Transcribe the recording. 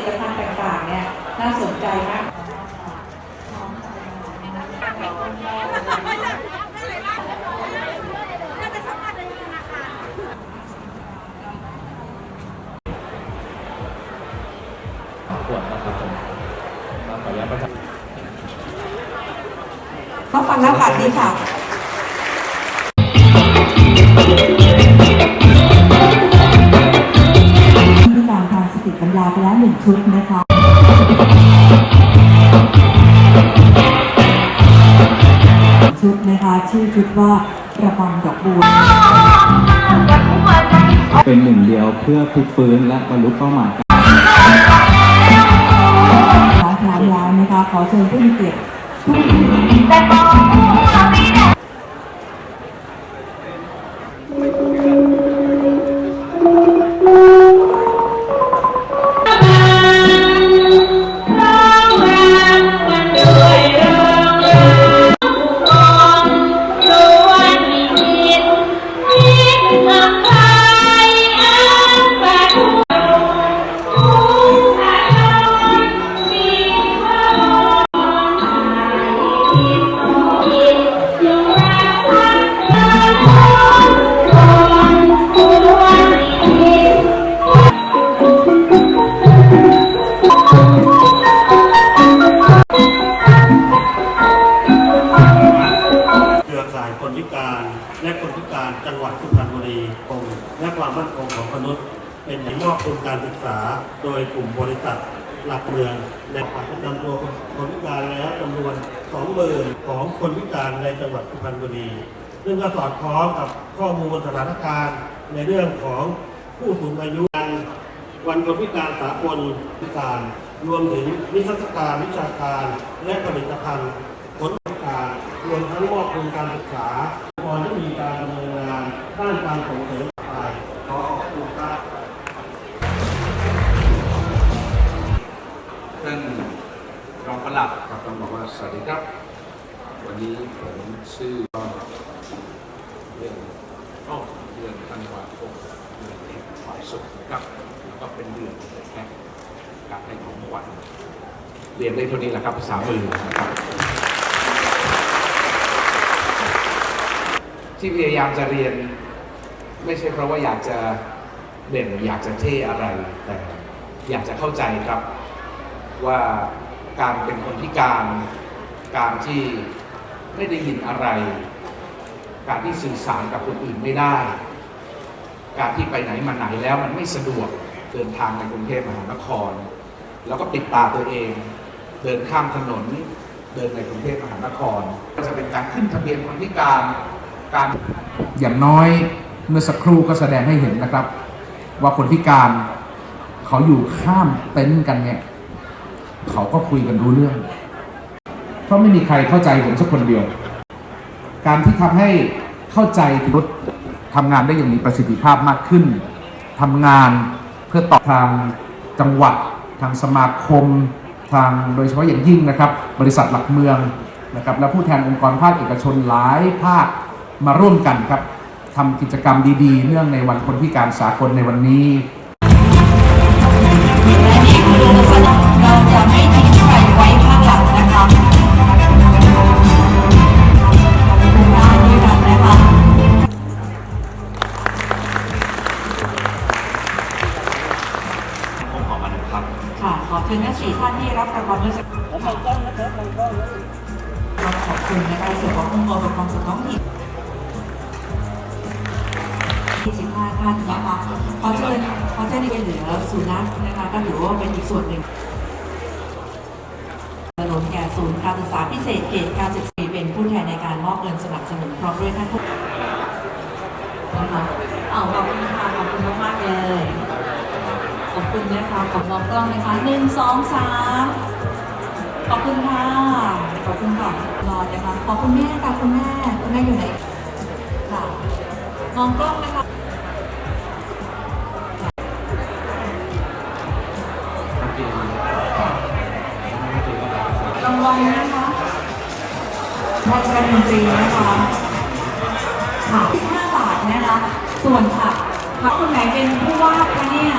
ลิตภัณฑ์ต่างๆเนี่ยน่าสนใจมากขวดนะครับผมขออนุญาตประชามาฟังแล้วค่ะดีค่ะ ทางสติปัญญาไปแล้วหนึ่งชุดนะคะชุดนะคะชื่อชุดว่าระบำดอกบัวเป็นหนึ่งเดียวเพื่อพลิกฟื้นและบรรลุเป้าหมายพร้อมแล้วนะคะขอเชิญผู้มีเกียรติ ความมั่นคงของมนุษย์ เป็นที่มอบทุนการศึกษา โดยกลุ่มบริษัทหลักเมืองในปัจจุบันตัวคนพิการแล้วจำนวน2หมื่นของคนพิการในจังหวัดสุพรรณบุรี ซึ่งก็สอดคล้องกับข้อมูลสถานการณ์ในเรื่องของผู้สูงอายุวันคนพิการสากลพิการ รวมถึงนิทรรศการวิชาการและผลิตภัณฑ์ผลพิการรวมทั้งมอบทุนการศึกษาก่อนที่มีการดำเนินงานด้านการส่งเสริม สวัสดีครับ วันนี้ผมชื่อเรื่องอ้อเดือนธันวาคมเดือนแห่งความสุขนะครับแล้วก็เป็นเดือนแห่งการให้ของขวัญเรียนได้เท่านี้แหละครับภาษามือนะครับที่พยายามจะเรียน ไม่ใช่เพราะว่าอยากจะเด่นอยากจะเท่อะไรแต่อยากจะเข้าใจครับว่าการเป็นคนพิการ การที่ไม่ได้ยินอะไร การที่สื่อสารกับคนอื่นไม่ได้ การที่ไปไหนมาไหนแล้วมันไม่สะดวกเดินทางในกรุงเทพมหานคร แล้วก็ปิดตาตัวเอง เดินข้ามถนน เดินในกรุงเทพมหานคร ก็จะเป็นการขึ้นทะเบียนคนพิการการอย่างน้อยเมื่อสักครู่ก็แสดงให้เห็นนะครับ ว่าคนพิการเขาอยู่ข้ามเต็นท์กันเนี่ย เขาก็คุยกันรู้เรื่อง ราะไม่มีใครเข้าใจผมสักคนเดียว การที่ทำให้เข้าใจรถทำงานได้อย่างมีประสิทธิภาพมากขึ้นทำงานเพื่อตอบทางจังหวัด ทางสมาคม ทางโดยเฉพาะอย่างยิ่งนะครับ บริษัทหลักเมืองนะครับและผู้แทนองค์กรภาคเอกชนหลายภาคมาร่วมกันครับทำกิจกรรมดีๆ เนื่องในวันคนพิการสากลในวันนี้ ค่ะขอเชิญทั้งสี่ท่านที่รับรางวัลเมื่อสักครู่ขอบคุณนะครับขอบคุณนะส่วนขององค์กรปกครองส่วนท้องถิ่น25ท่านนะคะขอเชิญขอเชิญในเหลือสุนัขนะคะก็ถือว่าเป็นอีกส่วนหนึ่งสนุนแก่ศูนย์การศึกษาพิเศษเขตการศึกษาเป็นผู้แทนในการมอบเงินสนับสนุนพร้อมด้วยท่านผู้นะคะเอาขอบคุณค่ะขอบคุณมากๆเลย ขอบคุณนะคะขอบมองกล้องนะคะหนึ่งสองสามขอบคุณค่ะ ขอบคุณค่ะรอนะคะ ขอบคุณแม่ค่ะคุณแม่คุณแม่อยู่ไหนค่ะมองกล้องนะคะรางวัลนะคะท่านรัฐมนตรีนะคะค่ะ15บาทนะคะ ส่วนค่ะถ้าคนไหนเป็นผู้ว่าคะเนี่ย